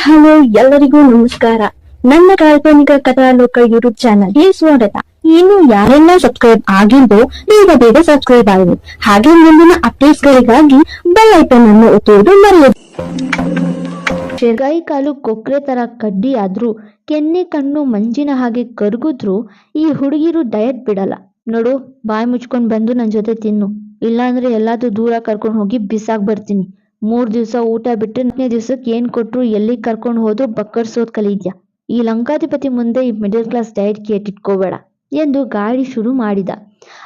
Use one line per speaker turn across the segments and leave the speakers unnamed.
Hello, ಎಲ್ಲರಿಗೂ ನಮಸ್ಕಾರ. ನನ್ನ ಕಾಲ್ಪನಿಕ ಕಥಾಲೋಕ ಯೂಟ್ಯೂಬ್ ಚಾನಲ್ಗೆ ಸ್ವಾಗತ. ಇನ್ನು ಯಾರೆಲ್ಲ ಸಬ್ಸ್ಕ್ರೈಬ್ ಆಗಿದ್ದೋ ಬೇಗ ಬೇಗ ಸಬ್ಸ್ಕ್ರೈಬ್ ಆಗಿ ಹಾಗೆ ಮುಂದಿನ ಅಪ್ಡೇಟ್ಸ್ ಗಳಿಗಾಗಿ ಬೆಲ್ ಐಕನ್ ಅನ್ನು ಒತ್ತುವುದು ಮರೆಯದು.
ಶೇರ್ಗಾಯಿ ಕಾಲು ಕೊಕ್ರೆ ತರ ಕಡ್ಡಿ ಆದ್ರೂ, ಕೆನ್ನೆ ಕಣ್ಣು ಮಂಜಿನ ಹಾಗೆ ಕರ್ಗುದ್ರು, ಈ ಹುಡುಗಿರು ಡಯಟ್ ಬಿಡಲ್ಲ. ನೋಡು, ಬಾಯಿ ಮುಚ್ಕೊಂಡ್ ಬಂದು ನನ್ ಜೊತೆ ತಿನ್ನು. ಇಲ್ಲಾಂದ್ರೆ ಎಲ್ಲಾದ್ರೂ ದೂರ ಕರ್ಕೊಂಡು ಹೋಗಿ ಬಿಸಾಕ್ ಬರ್ತೀನಿ. ಮೂರ್ ದಿವಸ ಊಟ ಬಿಟ್ಟು ನಾಲ್ಕನೇ ದಿವಸಕ್ಕೆ ಏನ್ ಕೊಟ್ರು ಎಲ್ಲಿ ಕರ್ಕೊಂಡು ಹೋದ್ರು ಬಕ್ಕರ್ಸೋದ್ ಕಲಿದ್ಯಾ? ಈ ಲಂಕಾಧಿಪತಿ ಮುಂದೆ ಈ ಮಿಡಲ್ ಕ್ಲಾಸ್ ಡಯಟ್ ಕೇಟಿಟ್ಕೋಬೇಡ ಎಂದು ಗಾಳಿ ಶುರು ಮಾಡಿದ.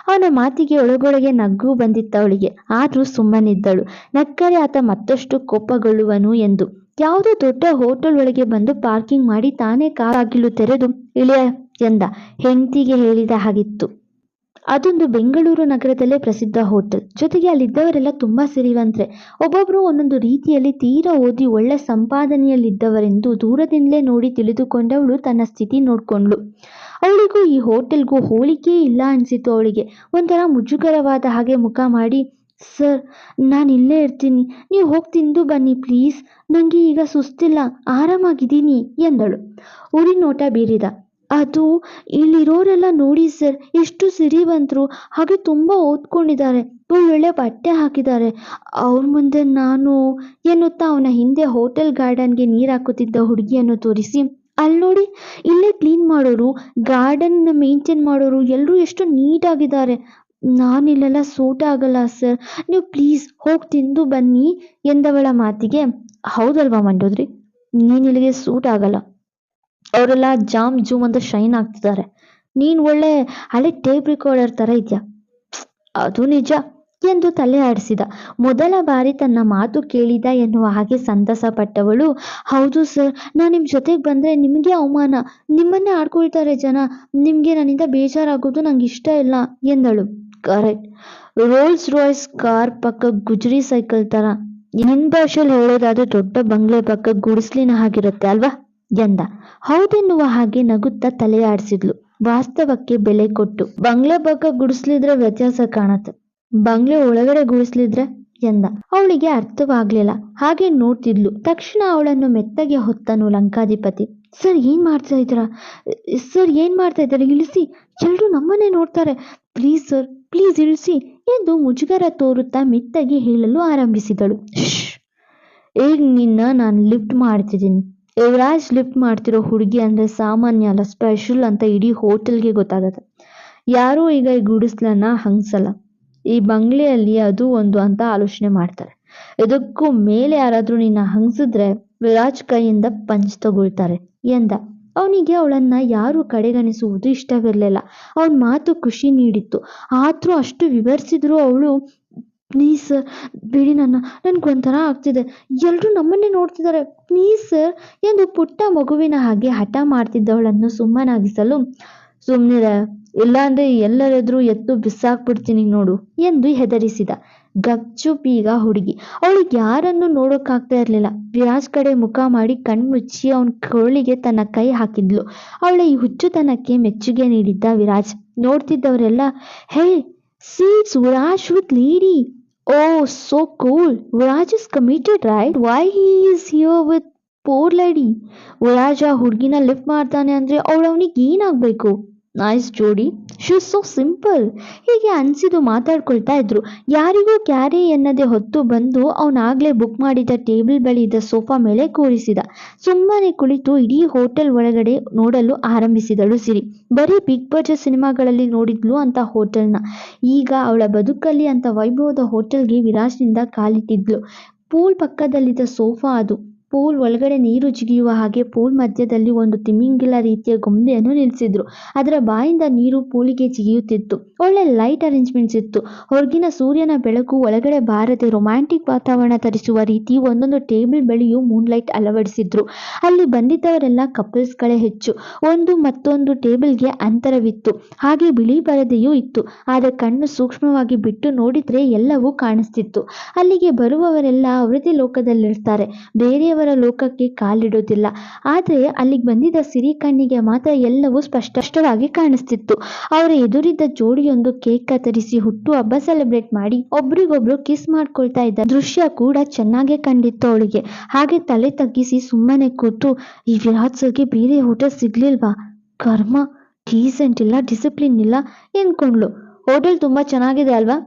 ಅವನ ಮಾತಿಗೆ ಒಳಗೊಳಗೆ ನಗ್ಗು ಬಂದಿತ್ತ ಅವಳಿಗೆ. ಆದ್ರೂ ಸುಮ್ಮನಿದ್ದಳು. ನಕ್ಕರೆ ಆತ ಮತ್ತಷ್ಟು ಕೋಪಗೊಳ್ಳುವನು ಎಂದು. ಯಾವುದೋ ದೊಡ್ಡ ಹೋಟೆಲ್ ಒಳಗೆ ಬಂದು ಪಾರ್ಕಿಂಗ್ ಮಾಡಿ ತಾನೇ ಕಾರ್ ಆಗಿಲು ತೆರೆದು ಇಳಿಯ ಎಂದ. ಹೆಂಡತಿಗೆ ಹೇಳಿದ ಹಾಗಿತ್ತು. ಅದೊಂದು ಬೆಂಗಳೂರು ನಗರದಲ್ಲೇ ಪ್ರಸಿದ್ಧ ಹೋಟೆಲ್. ಜೊತೆಗೆ ಅಲ್ಲಿದ್ದವರೆಲ್ಲ ತುಂಬ ಸಿರಿವಂತ್ರೆ. ಒಬ್ಬೊಬ್ಬರು ಒಂದೊಂದು ರೀತಿಯಲ್ಲಿ ತೀರಾ ಓದಿ ಒಳ್ಳೆ ಸಂಪಾದನೆಯಲ್ಲಿದ್ದವರೆಂದು ದೂರದಿಂದಲೇ ನೋಡಿ ತಿಳಿದುಕೊಂಡವಳು ತನ್ನ ಸ್ಥಿತಿ ನೋಡ್ಕೊಂಡ್ಳು. ಅವಳಿಗೂ ಈ ಹೋಟೆಲ್ಗೂ ಹೋಲಿಕೆ ಇಲ್ಲ ಅನಿಸಿತು ಅವಳಿಗೆ. ಒಂಥರ ಮುಜುಗರವಾದ ಹಾಗೆ ಮುಖ ಮಾಡಿ, ಸರ್, ನಾನು ಇಲ್ಲೇ ಇರ್ತೀನಿ. ನೀವು ಹೋಗಿ ತಿಂದು ಬನ್ನಿ, ಪ್ಲೀಸ್. ನನಗೆ ಈಗ ಸುಸ್ತಿಲ್ಲ. ಆರಾಮಾಗಿದ್ದೀನಿ, ಎಂದಳು. ಉರಿ ನೋಟ ಬೀರಿದ. ಅದು ಇಲ್ಲಿರೋರೆಲ್ಲ ನೋಡಿ ಸರ್, ಎಷ್ಟು ಸಿರಿವಂತರು. ಹಾಗೆ ತುಂಬ ಓದ್ಕೊಂಡಿದ್ದಾರೆ. ಒಳ್ಳೊಳ್ಳೆ ಬಟ್ಟೆ ಹಾಕಿದ್ದಾರೆ. ಅವ್ರ ಮುಂದೆ ನಾನು ಎನ್ನುತ್ತಾ ಅವನ ಹಿಂದೆ ಹೋಟೆಲ್ ಗಾರ್ಡನ್ಗೆ ನೀರು ಹಾಕುತ್ತಿದ್ದ ಹುಡುಗಿಯನ್ನು ತೋರಿಸಿ, ಅಲ್ಲಿ ನೋಡಿ, ಇಲ್ಲೇ ಕ್ಲೀನ್ ಮಾಡೋರು, ಗಾರ್ಡನ್ನ ಮೇಂಟೈನ್ ಮಾಡೋರು ಎಲ್ಲರೂ ಎಷ್ಟು ನೀಟಾಗಿದ್ದಾರೆ. ನಾನಿಲ್ಲೆಲ್ಲ ಸೂಟ್ ಆಗಲ್ಲ ಸರ್. ನೀವು ಪ್ಲೀಸ್ ಹೋಗಿ ತಿಂದು ಬನ್ನಿ, ಎಂದವಳ ಮಾತಿಗೆ, ಹೌದಲ್ವಾ ಮಂಡೋದ್ರಿ ನೀನಿಲ್ಲಿಗೆ ಸೂಟ್ ಆಗಲ್ಲ. ಅವರೆಲ್ಲ ಜಾಮ್, ಜೂಮ್ ಅಂತ ಶೈನ್ ಆಗ್ತಿದ್ದಾರೆ ನೀನ್ ಒಳ್ಳೆ ಹಳೆ ಟೇಪ್ ರಿಕಾರ್ಡರ್ ತರ ಇದ್ಯಾ? ಅದು ನಿಜ, ಎಂದು ತಲೆ ಆಡಿಸಿದ. ಮೊದಲ ಬಾರಿ ತನ್ನ ಮಾತು ಕೇಳಿದ ಎನ್ನುವ ಹಾಗೆ ಸಂತಸ ಪಟ್ಟವಳು. ಹೌದು ಸರ್, ನಾನು ನಿಮ್ಮ ಜೊತೆಗೆ ಬಂದ್ರೆ ನಿಮಗೆ ಅವಮಾನ. ನಿಮ್ಮನ್ನೇ ಆಡ್ಕೊಳ್ತಾರೆ ಜನ. ನಿಮ್ಗೆ ನನ್ನಿಂದ ಬೇಜಾರಾಗೋದು ನಂಗೆ ಇಷ್ಟ ಇಲ್ಲ, ಎಂದಳು. ಕರೆಕ್ಟ್. ರೋಲ್ಸ್ ರಾಯ್ಸ್ ಕಾರ್ ಪಕ್ಕ ಗುಜರಿ ಸೈಕಲ್ ತರ. ನಿನ್ ಭಾಷೆಯಲ್ಲಿ ಹೇಳೋದಾದ್ರೆ ದೊಡ್ಡ ಬಂಗ್ಲೆ ಪಕ್ಕ ಗುಡಿಸ್ಲಿನ ಹಾಗಿರುತ್ತೆ, ಅಲ್ವಾ? ಎಂದ. ಹೌದೆನ್ನುವ ಹಾಗೆ ನಗುತ್ತಾ ತಲೆಯಾಡಿಸಿದ್ಲು. ವಾಸ್ತವಕ್ಕೆ ಬೆಲೆ ಕೊಟ್ಟು. ಬಂಗ್ಲೆ ಪಕ್ಕ ಗುಡಿಸ್ಲಿದ್ರೆ ವ್ಯತ್ಯಾಸ ಕಾಣತ್ತೆ. ಬಂಗ್ಲೆ ಒಳಗಡೆ ಗುಡಿಸ್ಲಿದ್ರೆ ಎಂದ. ಅವಳಿಗೆ ಅರ್ಥವಾಗ್ಲಿಲ್ಲ. ಹಾಗೆ ನೋಡ್ತಿದ್ಲು. ತಕ್ಷಣ ಅವಳನ್ನು ಮೆತ್ತಗೆ ಹೊತ್ತನು ಲಂಕಾಧಿಪತಿ. ಸರ್, ಏನ್ ಮಾಡ್ತಾ ಇದ್ದೀರಾ? ಸರ್, ಏನ್ ಮಾಡ್ತಾ ಇದ್ದಾರೆ? ಇಳಿಸಿ. ಎಲ್ರು ನಮ್ಮನ್ನೇ ನೋಡ್ತಾರೆ. ಪ್ಲೀಸ್ ಸರ್, ಪ್ಲೀಸ್ ಇಳಿಸಿ ಎಂದು ಮುಜುಗರ ತೋರುತ್ತಾ ಮೆತ್ತಗೆ ಹೇಳಲು ಆರಂಭಿಸಿದಳು. "ಶ್ಶ್. ಈಗ ನಿನ್ನ ನಾನು ಲಿಫ್ಟ್ ಮಾಡ್ತಿದ್ದೀನಿ? ಯುವರಾಜ್ ಲಿಫ್ಟ್ ಮಾಡ್ತಿರೋ ಹುಡುಗಿ ಅಂದ್ರೆ ಸಾಮಾನ್ಯ ಅಲ್ಲ ಸ್ಪೆಷಲ್ ಅಂತ ಇಡೀ ಹೋಟೆಲ್ಗೆ ಗೊತ್ತಾಗತ್ತೆ. ಯಾರೂ ಈಗ ಈ ಗುಡಿಸ್ಲನ್ನ ಹಂಗ್ಸಲ್ಲ. ಈ ಬಂಗ್ಲೆಯಲ್ಲಿ ಅದು ಒಂದು ಅಂತ ಆಲೋಚನೆ ಮಾಡ್ತಾರೆ. ಇದಕ್ಕೂ ಮೇಲೆ ಯಾರಾದ್ರೂ ನಿನ್ನ ಹಂಗ್ಸಿದ್ರೆ ವಿರಾಜ್ ಕೈಯಿಂದ ಪಂಚ್ ತಗೊಳ್ತಾರೆ ಎಂದ. ಅವನಿಗೆ ಅವಳನ್ನ ಯಾರು ಕಡೆಗಣಿಸುವುದು ಇಷ್ಟವಿರಲಿಲ್ಲ. ಅವನ ಮಾತು ಖುಷಿ ನೀಡಿತ್ತು. ಆದ್ರೂ ಅಷ್ಟು ವಿವರಿಸಿದ್ರು ಅವಳು ಪ್ಲೀಸ್ ಸರ್ ಬಿಡಿ ನನ್ನ ಒಂಥರ ಆಗ್ತಿದೆ. ಎಲ್ಲರೂ ನಮ್ಮನ್ನೇ ನೋಡ್ತಿದ್ದಾರೆ ಪ್ಲೀಸ್ ಸರ್ ಎಂದು ಪುಟ್ಟ ಮಗುವಿನ ಹಾಗೆ ಹಠ ಮಾಡ್ತಿದ್ದವಳನ್ನು ಸುಮ್ಮನಾಗಿಸಲು ಸುಮ್ಮನಿರ ಇಲ್ಲಾಂದ್ರೆ ಎಲ್ಲರೆದುರು ಎತ್ತು ಬಿಸಾಕ್ಬಿಡ್ತೀನಿ ನೋಡು ಎಂದು ಹೆದರಿಸಿದ ಗಚ್ಚು ಬೀಗ ಹುಡುಗಿ. ಅವಳಿಗೆ ಯಾರನ್ನು ನೋಡೋಕ್ಕಾಗ್ತಾ ಇರಲಿಲ್ಲ. ವಿರಾಜ್ ಕಡೆ ಮುಖ ಮಾಡಿ ಕಣ್ಮುಚ್ಚಿ ಅವನ ಕೊರಳಿಗೆ ತನ್ನ ಕೈ ಹಾಕಿದ್ಲು. ಅವಳ ಈ ಹುಚ್ಚುತನಕ್ಕೆ ಮೆಚ್ಚುಗೆ ನೀಡಿದ್ದ ವಿರಾಜ್, ನೋಡ್ತಿದ್ದವರೆಲ್ಲ, ಹೇ seats Viraj with lady oh so cool Viraj is committed right why he is here with four lady Viraj ಆ ಹುಡುಗಿನ ಲಿಫ್ಟ್ ಮಾಡ್ತಾನೆ ಅಂದ್ರೆ ಅವಳು ಅವನಿಗೆ ಏನಾಗಬೇಕು ನೈಸ್ ಜೋಡಿ ಶೂಸ್ ಸೋ ಸಿಂಪಲ್ ಹೀಗೆ ಅನಿಸಿದು ಮಾತಾಡ್ಕೊಳ್ತಾ ಇದ್ರು. ಯಾರಿಗೂ ಕ್ಯಾರೆ ಎನ್ನದೆ ಹೊತ್ತು ಬಂದು ಅವನಾಗಲೇ ಬುಕ್ ಮಾಡಿದ ಟೇಬಲ್ ಬಳಿ ಇದ್ದ ಸೋಫಾ ಮೇಲೆ ಕೂರಿಸಿದ. ಸುಮ್ಮನೆ ಕುಳಿತು ಇಡೀ ಹೋಟೆಲ್ ಒಳಗಡೆ ನೋಡಲು ಆರಂಭಿಸಿದಳು ಸಿರಿ. ಬರೀ ಬಿಗ್ ಬಜೆಟ್ ಸಿನಿಮಾಗಳಲ್ಲಿ ನೋಡಿದ್ಲು ಅಂತ ಹೋಟೆಲ್ನ ಈಗ ಅವಳ ಬದುಕಲ್ಲಿ ಅಂತ ವೈಭವದ ಹೋಟೆಲ್ಗೆ ವಿರಾಜ್ನಿಂದ ಕಾಲಿಟ್ಟಿದ್ಲು. ಪೂಲ್ ಪಕ್ಕದಲ್ಲಿದ್ದ ಸೋಫಾ ಅದು. ಪೂಲ್ ಒಳಗಡೆ ನೀರು ಜಿಗಿಯುವ ಹಾಗೆ ಪೂಲ್ ಮಧ್ಯದಲ್ಲಿ ಒಂದು ತಿಮಿಂಗಿಲ ರೀತಿಯ ಗೊಂಬೆಯನ್ನು ನಿಲ್ಲಿಸಿದ್ರು. ಅದರ ಬಾಯಿಂದ ನೀರು ಪೂಲಿಗೆ ಜಿಗಿಯುತ್ತಿತ್ತು. ಒಳ್ಳೆ ಲೈಟ್ ಅರೇಂಜ್ಮೆಂಟ್ಸ್ ಇತ್ತು. ಹೊರಗಿನ ಸೂರ್ಯನ ಬೆಳಕು ಒಳಗಡೆ ಬಾರದೆ ರೊಮ್ಯಾಂಟಿಕ್ ವಾತಾವರಣ ತರಿಸುವ ರೀತಿ ಒಂದೊಂದು ಟೇಬಲ್ ಬಳಿಯೂ ಮೂನ್ ಲೈಟ್ ಅಳವಡಿಸಿದ್ರು. ಅಲ್ಲಿ ಬಂದಿದ್ದವರೆಲ್ಲ ಕಪಲ್ಸ್ಗಳೇ ಹೆಚ್ಚು. ಒಂದು ಮತ್ತೊಂದು ಟೇಬಲ್ಗೆ ಅಂತರವಿತ್ತು. ಹಾಗೆ ಬಿಳಿ ಪರದೆಯೂ ಇತ್ತು. ಆದ್ರೆ ಕಣ್ಣು ಸೂಕ್ಷ್ಮವಾಗಿ ಬಿಟ್ಟು ನೋಡಿದ್ರೆ ಎಲ್ಲವೂ ಕಾಣಿಸ್ತಿತ್ತು. ಅಲ್ಲಿಗೆ ಬರುವವರೆಲ್ಲ ಅವರದೇ ಲೋಕದಲ್ಲಿರ್ತಾರೆ. ಬೇರೆಯವರ ಬೇರೆಯವರ ಲೋಕಕ್ಕೆ ಕಾಲಿಡೋದಿಲ್ಲ ಆದರೆ ಅಲ್ಲಿಗೆ ಬಂದಿದ್ದ ಸಿರಿ ಕಣ್ಣಿಗೆ ಮಾತ್ರ ಎಲ್ಲವೂ ಸ್ಪಷ್ಟವಾಗಿ ಕಾಣಿಸ್ತಿತ್ತು. ಅವರ ಎದುರಿದ್ದ ಜೋಡಿಯೊಂದು ಕೇಕ್ ಕತ್ತರಿಸಿ ಹುಟ್ಟು ಹಬ್ಬ ಸೆಲೆಬ್ರೇಟ್ ಮಾಡಿ ಒಬ್ರಿಗೊಬ್ರು ಕಿಸ್ ಮಾಡ್ಕೊಳ್ತಾ ಇದ್ದ ದೃಶ್ಯ ಕೂಡ ಚೆನ್ನಾಗೇ ಕಂಡಿತ್ತು ಅವಳಿಗೆ. ಹಾಗೆ ತಲೆ ತಗ್ಗಿಸಿ ಸುಮ್ಮನೆ ಕೂತು, ಈ ವಿರಾಟ್ ಬೇರೆ ಊಟ ಸಿಗ್ಲಿಲ್ವಾ? ಕರ್ಮ ಡೀಸೆಂಟ್ ಇಲ್ಲ ಡಿಸಿಪ್ಲಿನ್ ಇಲ್ಲ? ಎಂದ್ಕೊಂಡ್ಲು ಹೋಟೆಲ್ ತುಂಬಾ ಚೆನ್ನಾಗಿದೆ ಅಲ್ವಾ?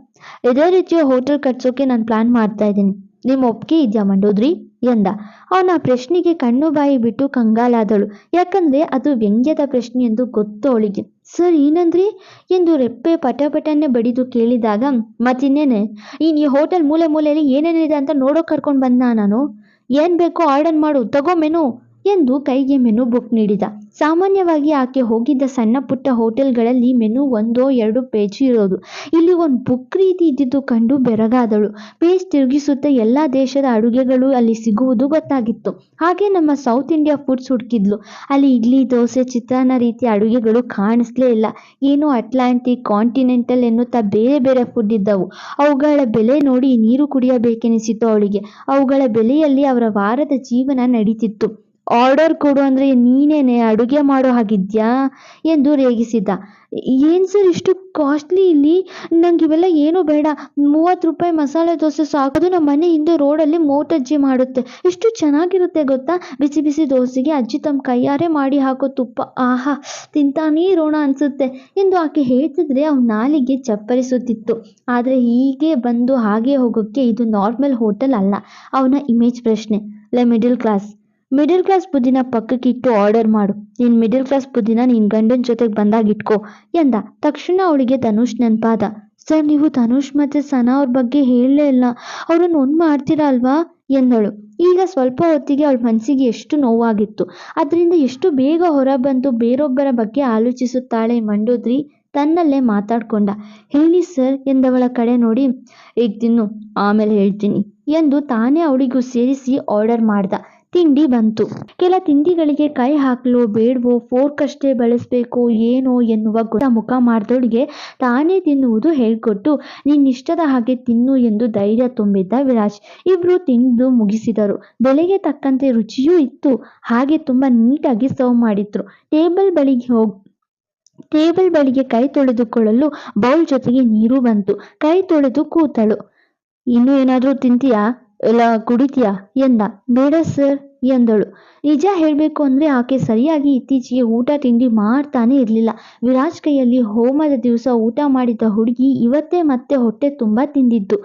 ಇದೇ ರೀತಿಯ ಹೋಟೆಲ್ ಕಟ್ಸೋಕೆ ನಾನು ಪ್ಲಾನ್ ಮಾಡ್ತಾ ಇದ್ದೀನಿ. ನಿಮ್ಮ ಒಪ್ಪಿಗೆ ಇದೆಯಾ ಮಂಡೋದ್ರಿ? ಎಂದ. ಅವನ ಪ್ರಶ್ನೆಗೆ ಕಣ್ಣು ಬಾಯಿ ಬಿಟ್ಟು ಕಂಗಾಲಾದಳು. ಯಾಕಂದ್ರೆ ಅದು ವ್ಯಂಗ್ಯದ ಪ್ರಶ್ನೆ ಎಂದು ಗೊತ್ತು ಅವಳಿಗೆ. ಸರ್, ಏನಂದ್ರಿ? ಎಂದು ರೆಪ್ಪೆ ಪಟಪಟನೆ ಬಡಿದು ಕೇಳಿದಾಗ, ಮತ್ತಿನ್ನೇನೆ? ಈ ಹೋಟೆಲ್ ಮೂಲೆ ಮೂಲೆಯಲ್ಲಿ ಏನೇನಿದೆ ಅಂತ ನೋಡೋಕ್ ಕರ್ಕೊಂಡು ಬಂದ ನಾನು? ಏನ್ ಬೇಕೋ ಆರ್ಡರ್ ಮಾಡು, ತಗೋ ಮೆನು. ಎಂದು ಕೈಗೆ ಮೆನು ಬುಕ್ ನೀಡಿದ. ಸಾಮಾನ್ಯವಾಗಿ ಆಕೆ ಹೋಗಿದ್ದ ಸಣ್ಣ ಪುಟ್ಟ ಹೋಟೆಲ್ಗಳಲ್ಲಿ ಮೆನು ಒಂದೋ ಎರಡು ಪೇಜ್ ಇರೋದು. ಇಲ್ಲಿ ಒಂದು ಬುಕ್ ರೀತಿ ಇದ್ದಿದ್ದು ಕಂಡು ಬೆರಗಾದಳು. ಪೇಜ್ ತಿರುಗಿಸುತ್ತಾ ಎಲ್ಲಾ ದೇಶದ ಅಡುಗೆಗಳು ಅಲ್ಲಿ ಸಿಗುವುದು ಗೊತ್ತಾಗಿತ್ತು. ಹಾಗೆ ನಮ್ಮ ಸೌತ್ ಇಂಡಿಯಾ ಫುಡ್ಸ್ ಹುಡುಕಿದ್ಲು. ಅಲ್ಲಿ ಇಡ್ಲಿ, ದೋಸೆ, ಚಿತ್ರಾನ್ನ ರೀತಿಯ ಅಡುಗೆಗಳು ಕಾಣಿಸ್ಲೇ ಇಲ್ಲ. ಏನು ಅಟ್ಲಾಂಟಿಕ್, ಕಾಂಟಿನೆಂಟಲ್ ಎನ್ನುತ್ತಾ ಬೇರೆ ಬೇರೆ ಫುಡ್ ಇದ್ದವು. ಅವುಗಳ ಬೆಲೆ ನೋಡಿ ನೀರು ಕುಡಿಯಬೇಕೆನಿಸಿತು ಅವಳಿಗೆ. ಅವುಗಳ ಬೆಲೆಯಲ್ಲಿ ಅವರ ವಾರದ ಜೀವನ ನಡೀತಿತ್ತು. ಆರ್ಡರ್ ಕೊಡು ಅಂದ್ರೆ ನೀನೇನೆ ಅಡುಗೆ ಮಾಡೋ ಹಾಗಿದ್ಯಾ ಎಂದು ರೇಗಿಸಿದ್ದ. ಏನ್ ಸರ್ ಇಷ್ಟು ಕಾಸ್ಟ್ಲಿ ಇಲ್ಲಿ? ನಂಗೆ ಇವೆಲ್ಲ ಏನೂ ಬೇಡ. ಮೂವತ್ತು ರೂಪಾಯಿ ಮಸಾಲೆ ದೋಸೆ ಸಾಕು. ಅದು ನಮ್ಮ ಮನೆ ಹಿಂದೆ ರೋಡಲ್ಲಿ ಮೋಟಜ್ಜಿ ಮಾಡುತ್ತೆ. ಎಷ್ಟು ಚೆನ್ನಾಗಿರುತ್ತೆ ಗೊತ್ತಾ? ಬಿಸಿ ಬಿಸಿ ದೋಸೆಗೆ ಅಜ್ಜಿ ತಮ್ಮ ಕೈಯಾರೆ ಮಾಡಿ ಹಾಕೋ ತುಪ್ಪ. ಆಹಾ, ತಿಂತಾನೇ ರೋಣ ಅನ್ಸುತ್ತೆ ಎಂದು ಆಕೆ ಹೇಳ್ತಿದ್ರೆ ಅವ್ನ ನಾಲಿಗೆ ಚಪ್ಪರಿಸುತ್ತಿತ್ತು. ಆದರೆ ಹೀಗೆ ಬಂದು ಹಾಗೆ ಹೋಗೋಕ್ಕೆ ಇದು ನಾರ್ಮಲ್ ಹೋಟೆಲ್ ಅಲ್ಲ. ಅವನ ಇಮೇಜ್ ಪ್ರಶ್ನೆ. ಲೈ ಮಿಡಿಲ್ ಕ್ಲಾಸ್. ಮಿಡಿಲ್ ಕ್ಲಾಸ್ ಬುದ್ಧಿನ ಪಕ್ಕಕ್ಕಿಟ್ಟು ಆರ್ಡರ್ ಮಾಡು. ನಿನ್ ಮಿಡಲ್ ಕ್ಲಾಸ್ ಬುದ್ಧಿನ ನಿನ್ ಗಂಡನ ಜೊತೆಗೆ ಬಂದಾಗ ಇಟ್ಕೋ, ಎಂದ. ತಕ್ಷಣ ಅವಳಿಗೆ ಧನುಷ್ ನೆನಪಾದ. ಸರ್, ನೀವು ಧನುಷ್ ಮತ್ತೆ ಸನಾ ಅವ್ರ ಬಗ್ಗೆ ಹೇಳಲೇ ಇಲ್ಲ. ಅವ್ರನ್ನ ಒಂದ್ ಮಾಡ್ತೀರಾ ಅಲ್ವಾ? ಎಂದಳು. ಈಗ ಸ್ವಲ್ಪ ಹೊತ್ತಿಗೆ ಅವಳ ಮನಸ್ಸಿಗೆ ಎಷ್ಟು ನೋವಾಗಿತ್ತು. ಅದರಿಂದ ಎಷ್ಟು ಬೇಗ ಹೊರ ಬಂದು ಬೇರೊಬ್ಬರ ಬಗ್ಗೆ ಆಲೋಚಿಸುತ್ತಾಳೆ ಮಂಡೋದ್ರಿ ತನ್ನಲ್ಲೇ ಮಾತಾಡ್ಕೊಂಡ. ಹೇಳಿ ಸರ್, ಎಂದವಳ ಕಡೆ ನೋಡಿ, ಈಗ ತಿನ್ನು, ಆಮೇಲೆ ಹೇಳ್ತೀನಿ, ಎಂದು ತಾನೇ ಅವಳಿಗೂ ಸೇರಿಸಿ ಆರ್ಡರ್ ಮಾಡ್ದ. ತಿಂಡಿ ಬಂತು. ಕೆಲ ತಿಂಡಿಗಳಿಗೆ ಕೈ ಹಾಕಲು, ಬೇಡವೋ, ಫೋರ್ಕ್ ಅಷ್ಟೇ ಬಳಸಬೇಕು, ಏನೋ ಎನ್ನುವ ಗೊತ್ತ ಮುಖ ಮಾಡಿದವಳಿಗೆ ತಾನೇ ತಿನ್ನುವುದು ಹೇಳ್ಕೊಟ್ಟು, ನಿನ್ನಿಷ್ಟದ ಹಾಗೆ ತಿನ್ನು ಎಂದು ಧೈರ್ಯ ತುಂಬಿದ್ದ ವಿರಾಜ್. ಇಬ್ರು ತಿಂದು ಮುಗಿಸಿದರು. ಬೆಲೆಗೆ ತಕ್ಕಂತೆ ರುಚಿಯೂ ಇತ್ತು. ಹಾಗೆ ತುಂಬಾ ನೀಟಾಗಿ ಸರ್ವ್ ಮಾಡಿದ್ರು. ಟೇಬಲ್ ಬಳಿಗೆ ಹೋಗ್, ಟೇಬಲ್ ಬಳಿಗೆ ಕೈ ತೊಳೆದುಕೊಳ್ಳಲು ಬೌಲ್ ಜೊತೆಗೆ ನೀರು ಬಂತು. ಕೈ ತೊಳೆದು ಕೂತಳು. ಇನ್ನು ಏನಾದ್ರೂ ತಿಂತೀಯಾ? ಇಲ್ಲ ಕುಡಿತೀಯಾ? ಎಂದ. ಬೇಡ ಸರ್ ಎಂದಳು. ನಿಜ ಹೇಳಬೇಕು ಅಂದ್ರೆ ಆಕೆ ಸರಿಯಾಗಿ ಇತ್ತೀಚೆಗೆ ಊಟ ತಿಂಡಿ ಮಾಡ್ತಾನೆ ಇರಲಿಲ್ಲ. ವಿರಾಜ್ ಕೈಯಲ್ಲಿ ಹೋಮದ ದಿವಸ ಊಟ ಮಾಡಿದ್ದ ಹುಡುಗಿ ಇವತ್ತೇ ಮತ್ತೆ ಹೊಟ್ಟೆ ತುಂಬಾ ತಿಂದಿದ್ದು.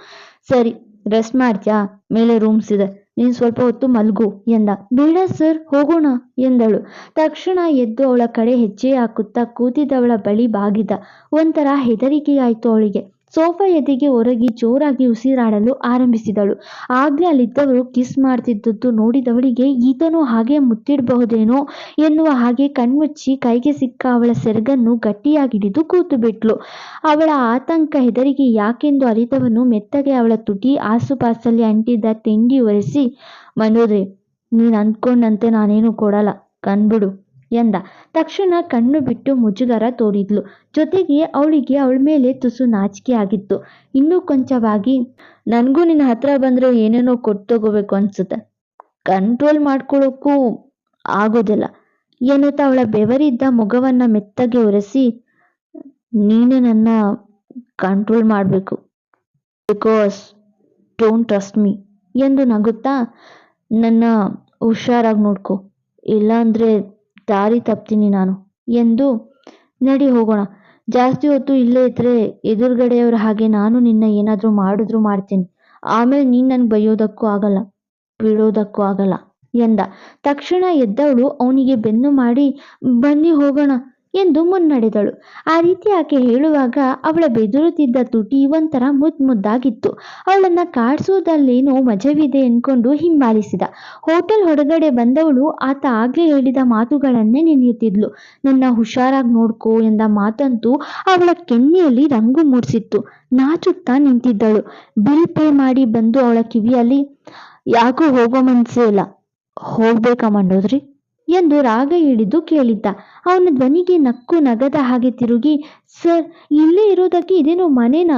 ಸರಿ ರೆಸ್ಟ್ ಮಾಡ್ತೀಯಾ? ಮೇಲೆ ರೂಮ್ಸ್ ಇದೆ. ನೀನು ಸ್ವಲ್ಪ ಹೊತ್ತು ಮಲ್ಗು ಎಂದ. ಬೇಡ ಸರ್, ಹೋಗೋಣ ಎಂದಳು. ತಕ್ಷಣ ಎದ್ದು ಅವಳ ಕಡೆ ಹೆಜ್ಜೆ ಹಾಕುತ್ತಾ ಕೂತಿದ್ದವಳ ಬಳಿ ಬಾಗಿದ. ಒಂಥರ ಹೆದರಿಕೆಯಾಯ್ತು ಅವಳಿಗೆ. ಸೋಫಾ ಎದೆಗೆ ಒರಗಿ ಜೋರಾಗಿ ಉಸಿರಾಡಲು ಆರಂಭಿಸಿದಳು. ಆಗ್ಲೇ ಅಲ್ಲಿದ್ದವರು ಕಿಸ್ ಮಾಡ್ತಿದ್ದದ್ದು ನೋಡಿದವಳಿಗೆ, ಈತನು ಹಾಗೆ ಮುತ್ತಿಡಬಹುದೇನೋ ಎನ್ನುವ ಹಾಗೆ ಕಣ್ಮುಚ್ಚಿ ಕೈಗೆ ಸಿಕ್ಕ ಅವಳ ಸೆರಗನ್ನು ಗಟ್ಟಿಯಾಗಿಡಿದು ಕೂತು ಬಿಟ್ಲು ಅವಳ ಆತಂಕ ಹೆದರಿಗೆ ಯಾಕೆಂದು ಅರಿತವನು ಮೆತ್ತಗೆ ಅವಳ ತುಟಿ ಆಸುಪಾಸಲ್ಲಿ ಅಂಟಿದ್ದ ತಿಂಡಿ ಒರೆಸಿ, ಮನೋದ್ರೆ, ನೀನು ಅಂದ್ಕೊಂಡಂತೆ ನಾನೇನು ಕೊಡಲ್ಲ, ಕಣ್ಬಿಡು. ಎಂದ. ತಕ್ಷಣ ಕಣ್ಣು ಬಿಟ್ಟು ಮುಜುಗರ ತೋರಿದ್ಲು. ಜೊತೆಗೆ ಅವಳಿಗೆ ಅವಳ ಮೇಲೆ ತುಸು ನಾಚಿಕೆ ಆಗಿತ್ತು. ಇನ್ನೂ ಕೊಂಚವಾಗಿ, ನನಗೂ ನಿನ್ನ ಹತ್ರ ಬಂದ್ರೆ ಏನೇನೋ ಕೊಟ್ಟು ತಗೋಬೇಕು ಅನ್ಸುತ್ತೆ. ಕಂಟ್ರೋಲ್ ಮಾಡ್ಕೊಳ್ಳೋಕ್ಕೂ ಆಗೋದಿಲ್ಲ. ಎನ್ನುತ್ತಾ ಅವಳ ಬೆವರಿದ್ದ ಮುಖವನ್ನ ಮೆತ್ತಗೆ ಒರೆಸಿ, ನೀನೇ ನನ್ನ ಕಂಟ್ರೋಲ್ ಮಾಡಬೇಕು. ಬಿಕಾಸ್ ಡೋಂಟ್ ಟ್ರಸ್ಟ್ ಮೀ ಎಂದು ನಗುತ್ತಾ, ನನ್ನ ಹುಷಾರಾಗಿ ನೋಡ್ಕೊ. ಇಲ್ಲಾಂದ್ರೆ ದಾರಿ ತಪ್ತೀನಿ ನಾನು ಎಂದು ನಡಿ ಹೋಗೋಣ. ಜಾಸ್ತಿ ಹೊತ್ತು ಇಲ್ಲೇ ಇದ್ರೆ ಎದುರುಗಡೆಯವ್ರ ಹಾಗೆ ನಾನು ನಿನ್ನ ಏನಾದರೂ ಮಾಡಿದ್ರು ಮಾಡ್ತೀನಿ. ಆಮೇಲೆ ನೀನು ನನಗೆ ಬೈಯೋದಕ್ಕೂ ಆಗಲ್ಲ ಬಿಡೋದಕ್ಕೂ ಆಗಲ್ಲ ಎಂದ. ತಕ್ಷಣ ಎದ್ದವಳು ಅವನಿಗೆ ಬೆನ್ನು ಮಾಡಿ, ಬನ್ನಿ ಹೋಗೋಣ ಎಂದು ಮುನ್ನಡೆದಳು. ಆ ರೀತಿ ಆಕೆ ಹೇಳುವಾಗ ಅವಳ ಬೆದುರುತ್ತಿದ್ದ ತುಟಿ ಒಂಥರ ಮುದ್ ಮುದ್ದಾಗಿತ್ತು. ಅವಳನ್ನ ಕಾಡ್ಸೋದಲ್ಲೇನೋ ಮಜವಿದೆ ಎಂದ್ಕೊಂಡು ಹಿಂಬಾಲಿಸಿದ. ಹೋಟೆಲ್ ಹೊರಗಡೆ ಬಂದವಳು ಆತ ಆಗ್ಲೇ ಹೇಳಿದ ಮಾತುಗಳನ್ನೇ ನೆನೆಯುತ್ತಿದ್ಲು. ನನ್ನ ಹುಷಾರಾಗಿ ನೋಡ್ಕೋ ಎಂದ ಮಾತಂತೂ ಅವಳ ಕೆನ್ನೆಯಲ್ಲಿ ರಂಗು ಮೂಡಿಸಿತ್ತು ನಾಚುತ್ತಾ ನಿಂತಿದ್ದಳು. ಬಿಲ್ ಪೇ ಮಾಡಿ ಬಂದು ಅವಳ ಕಿವಿಯಲ್ಲಿ ಯಾಕೋ ಹೋಗೋ ಮನಸ್ಸೇ ಇಲ್ಲ. ಹೋಗ್ಬೇಕಾ ಮಂಡೋದ್ರಿ? ಎಂದು ರಾಗ ಹಿಡಿದು ಕೇಳಿದ್ದ. ಅವನ ಧ್ವನಿಗೆ ನಕ್ಕು ನಗದ ಹಾಗೆ ತಿರುಗಿ, ಸರ್, ಇಲ್ಲೇ ಇರೋದಕ್ಕೆ ಇದೇನೋ ಮನೇನ?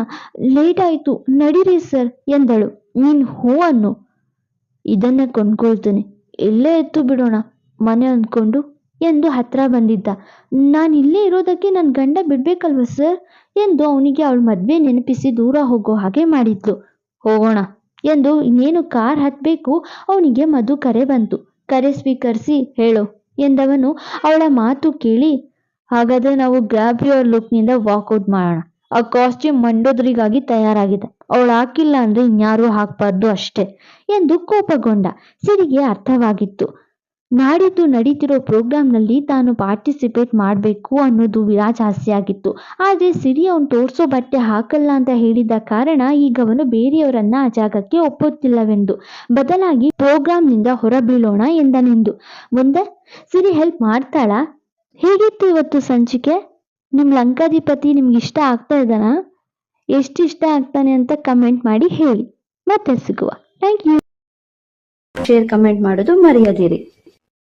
ಲೇಟ್ ಆಯ್ತು. ನಡೀರಿ ಸರ್, ಎಂದಳು. ನೀನ್ ಹೂ ಅನ್ನು? ಇದನ್ನ ಕೊಂಡ್ಕೊಳ್ತೇನೆ. ಇಲ್ಲೇ ಎತ್ತು ಬಿಡೋಣ, ಮನೆ ಅಂದ್ಕೊಂಡು, ಎಂದು ಹತ್ರ ಬಂದಿದ್ದ. ನಾನು ಇಲ್ಲೇ ಇರೋದಕ್ಕೆ ನನ್ನ ಗಂಡ ಬಿಡ್ಬೇಕಲ್ವ ಸರ್? ಎಂದು ಅವನಿಗೆ ಅವಳ ಮದ್ವೆ ನೆನಪಿಸಿ ದೂರ ಹೋಗೋ ಹಾಗೆ ಮಾಡಿದ್ಲು. ಹೋಗೋಣ, ಎಂದು ಇನ್ನೇನು ಕಾರ್ ಹತ್ತಬೇಕು ಅವನಿಗೆ ಮಧು ಕರೆ ಬಂತು. ಕರೆ ಸ್ವೀಕರಿಸಿ ಹೇಳು ಎಂದವನು ಅವಳ ಮಾತು ಕೇಳಿ, ಹಾಗಾದ್ರೆ ನಾವು ಗ್ರಾಬ್ ಯುವರ್ ಲುಕ್ನಿಂದ ವಾಕ್ಔಟ್ ಮಾಡೋಣ. ಆ ಕಾಸ್ಟ್ಯೂಮ್ ಮಂಡೋದ್ರಿಗಾಗಿ ತಯಾರಾಗಿದೆ. ಅವಳು ಹಾಕಿಲ್ಲ ಅಂದ್ರೆ ಇನ್ಯಾರೂ ಹಾಕ್ಬಾರ್ದು ಅಷ್ಟೇ ಎಂದು ಕೋಪಗೊಂಡ. ಸಿರಿಗೆ ಅರ್ಥವಾಗಿತ್ತು. ನಾಡಿದ್ದು ನಡೀತಿರೋ ಪ್ರೋಗ್ರಾಂನಲ್ಲಿ ತಾನು ಪಾರ್ಟಿಸಿಪೇಟ್ ಮಾಡಬೇಕು ಅನ್ನೋದು ವಿರಾಜ್ ಆಸೆಯಾಗಿತ್ತು ಆದರೆ ಸಿರಿ ಅವನು ತೋರಿಸೋ ಬಟ್ಟೆ ಹಾಕಲ್ಲ ಅಂತ ಹೇಳಿದ ಕಾರಣ ಈಗ ಅವನು ಬೇರೆಯವರನ್ನ ಆ ಜಾಗಕ್ಕೆ ಒಪ್ಪುತ್ತಿಲ್ಲವೆಂದು. ಬದಲಾಗಿ ಪ್ರೋಗ್ರಾಂನಿಂದ ಹೊರಬೀಳೋಣ ಎಂದನೆಂದು. ಮುಂದೆ ಸಿರಿ ಹೆಲ್ಪ್ ಮಾಡ್ತಾಳ? ಹೇಗಿತ್ತು ಇವತ್ತು ಸಂಚಿಕೆ? ನಿಮ್ಮ ಲಂಕಾಧಿಪತಿ ನಿಮ್ಗೆ ಇಷ್ಟ ಆಗ್ತಾ ಇದ್ದಾನಾ? ಎಷ್ಟು ಇಷ್ಟ ಆಗ್ತಾನೆ ಅಂತ ಕಮೆಂಟ್ ಮಾಡಿ ಹೇಳಿ. ಮತ್ತೆ ಸಿಗುವ. ಥ್ಯಾಂಕ್ ಯು
ಶೇರ್ ಕಮೆಂಟ್ ಮಾಡೋದು ಮರೆಯದಿರಿ.